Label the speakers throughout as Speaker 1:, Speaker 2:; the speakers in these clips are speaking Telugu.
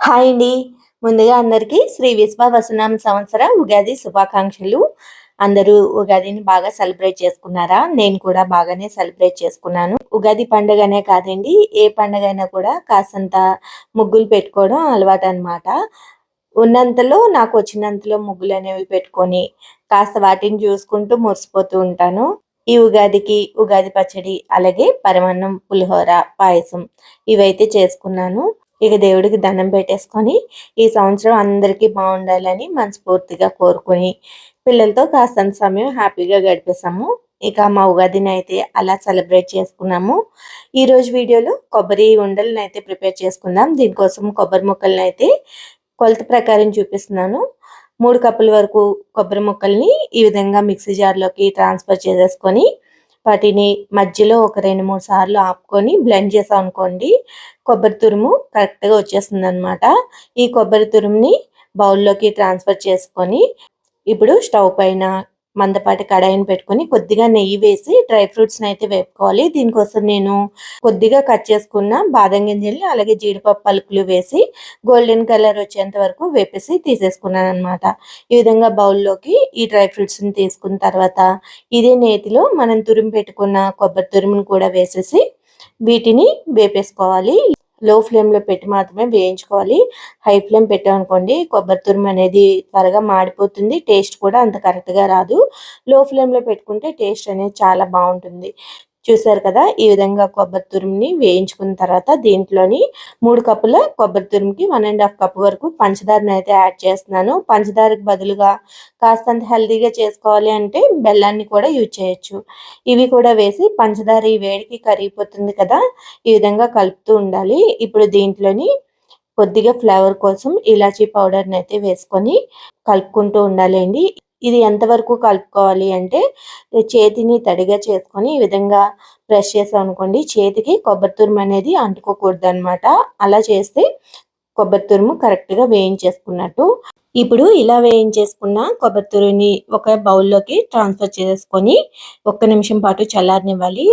Speaker 1: హాయ్ అండి. ముందుగా అందరికీ శ్రీ విశ్వ వసనామ సంవత్సర ఉగాది శుభాకాంక్షలు. అందరూ ఉగాదిని బాగా సెలబ్రేట్ చేసుకున్నారా? నేను కూడా బాగానే సెలబ్రేట్ చేసుకున్నాను. ఉగాది పండుగనే కాదండి ఏ పండుగ అయినా కూడా కాసంత ముగ్గులు పెట్టుకోవడం అలవాటు అనమాట ఉన్నంతలో నాకు వచ్చినంతలో ముగ్గులు అనేవి పెట్టుకొని కాస్త వాటిని చూసుకుంటూ మురిసిపోతూ ఉంటాను. ఈ ఉగాదికి ఉగాది పచ్చడి అలాగే పరమాన్నం పులిహోర పాయసం ఇవైతే చేసుకున్నాను. ఇక దేవుడికి దండం పెట్టేసుకొని ఈ సంవత్సరం అందరికీ బాగుండాలని మనస్ఫూర్తిగా కోరుకొని పిల్లలతో కాస్తంత సమయం హ్యాపీగా గడిపేసాము ఇక మా ఉగాదిని అయితే అలా సెలబ్రేట్ చేసుకున్నాము. ఈరోజు వీడియోలో కొబ్బరి ఉండలను అయితే ప్రిపేర్ చేసుకుందాం. దీనికోసం కొబ్బరి ముక్కలను అయితే కొలత ప్రకారం చూపిస్తున్నాను. మూడు కప్పుల వరకు కొబ్బరి ముక్కల్ని ఈ విధంగా మిక్సీ జార్లోకి ట్రాన్స్ఫర్ చేసేసుకొని వాటిని మధ్యలో ఒక రెండు మూడు సార్లు ఆపుకొని బ్లెండ్ చేసాం అనుకోండి కొబ్బరి తురుము కరెక్ట్గా వచ్చేస్తుంది అనమాట ఈ కొబ్బరి తురుముని బౌల్లోకి ట్రాన్స్ఫర్ చేసుకొని ఇప్పుడు స్టవ్ పైన మందపాటి కడాయిని పెట్టుకొని కొద్దిగా నెయ్యి వేసి డ్రై ఫ్రూట్స్ని అయితే వేపుకోవాలి. దీనికోసం నేను కొద్దిగా కట్ చేసుకున్న బాదం గింజల్ని అలాగే జీడిపప్పు పలుకులు వేసి గోల్డెన్ కలర్ వచ్చేంత వరకు వేపేసి తీసేసుకున్నాను అనమాట ఈ విధంగా బౌల్లోకి ఈ డ్రై ఫ్రూట్స్ని తీసుకున్న తర్వాత ఇదే నేతిలో మనం తురిమి పెట్టుకున్న కొబ్బరి తురిమిని కూడా వేసేసి వీటిని వేపేసుకోవాలి. లో ఫ్లేమ్లో పెట్టి మాత్రమే వేయించుకోవాలి. హై ఫ్లేమ్ పెట్టామనుకోండి కొబ్బరి తురుము అనేది త్వరగా మాడిపోతుంది. టేస్ట్ కూడా అంత కరెక్ట్గా రాదు. లో ఫ్లేమ్లో పెట్టుకుంటే టేస్ట్ అనేది చాలా బాగుంటుంది. చూసారు కదా? ఈ విధంగా కొబ్బరి తురుముని వేయించుకున్న తర్వాత దీంట్లోని మూడు కప్పుల కొబ్బరి తురుముకి వన్ అండ్ హాఫ్ కప్ వరకు పంచదారని అయితే యాడ్ చేస్తున్నాను. పంచదారకు బదులుగా కాస్తంత హెల్దీగా చేసుకోవాలి అంటే బెల్లాన్ని కూడా యూజ్ చేయొచ్చు. ఇవి కూడా వేసి పంచదార ఈ వేడికి కరిగిపోతుంది కదా? ఈ విధంగా కలుపుతూ ఉండాలి. ఇప్పుడు దీంట్లోని కొద్దిగా ఫ్లేవర్ కోసం ఇలాచీ పౌడర్ని అయితే వేసుకొని కలుపుకుంటూ ఉండాలండి. ఇది ఎంతవరకు కలుపుకోవాలి అంటే చేతిని తడిగా చేసుకొని ఈ విధంగా బ్రష్ చేసాం అనుకోండి చేతికి కొబ్బరి తురుము అనేది అంటుకోకూడదు అనమాట అలా చేస్తే కొబ్బరి తురుము కరెక్ట్గా వేయించేసుకున్నట్టు. ఇప్పుడు ఇలా వేయించేసుకున్న కొబ్బరి తురుని ఒక బౌల్లోకి ట్రాన్స్ఫర్ చేసుకొని ఒక్క నిమిషం పాటు చల్లారనివ్వాలి.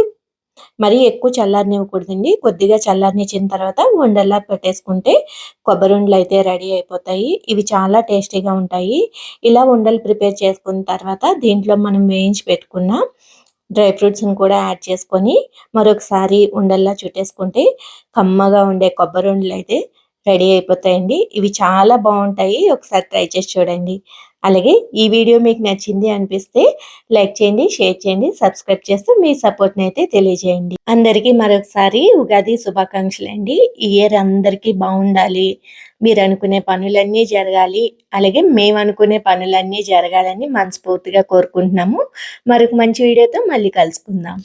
Speaker 1: మరీ ఎక్కువ చల్లారనివ్వకూడదండి. కొద్దిగా చల్లారనిచ్చిన తర్వాత ఉండల్లా పెట్టేసుకుంటే కొబ్బరి ఉండలు అయితే రెడీ అయిపోతాయి. ఇవి చాలా టేస్టీగా ఉంటాయి. ఇలా ఉండలు ప్రిపేర్ చేసుకున్న తర్వాత దీంట్లో మనం వేయించి పెట్టుకున్న డ్రై ఫ్రూట్స్ని కూడా యాడ్ చేసుకొని మరొకసారి ఉండల్లా చుట్టేసుకుంటే కమ్మగా ఉండే కొబ్బరి ఉండలు అయితే రెడీ అయిపోతాయండి. ఇవి చాలా బాగుంటాయి. ఒకసారి ట్రై చేసి చూడండి. అలాగే ఈ వీడియో మీకు నచ్చింది అనిపిస్తే లైక్ చేయండి షేర్ చేయండి సబ్స్క్రైబ్ చేస్తూ మీ సపోర్ట్ని అయితే తెలియజేయండి. అందరికీ మరొకసారి ఉగాది శుభాకాంక్షలు అండి. ఈ ఇయర్ అందరికీ బాగుండాలి. మీరు అనుకునే పనులన్నీ జరగాలి. అలాగే మేము అనుకునే పనులన్నీ జరగాలని మనస్ఫూర్తిగా కోరుకుంటున్నాము. మరొక మంచి వీడియోతో మళ్ళీ కలుసుకుందాం.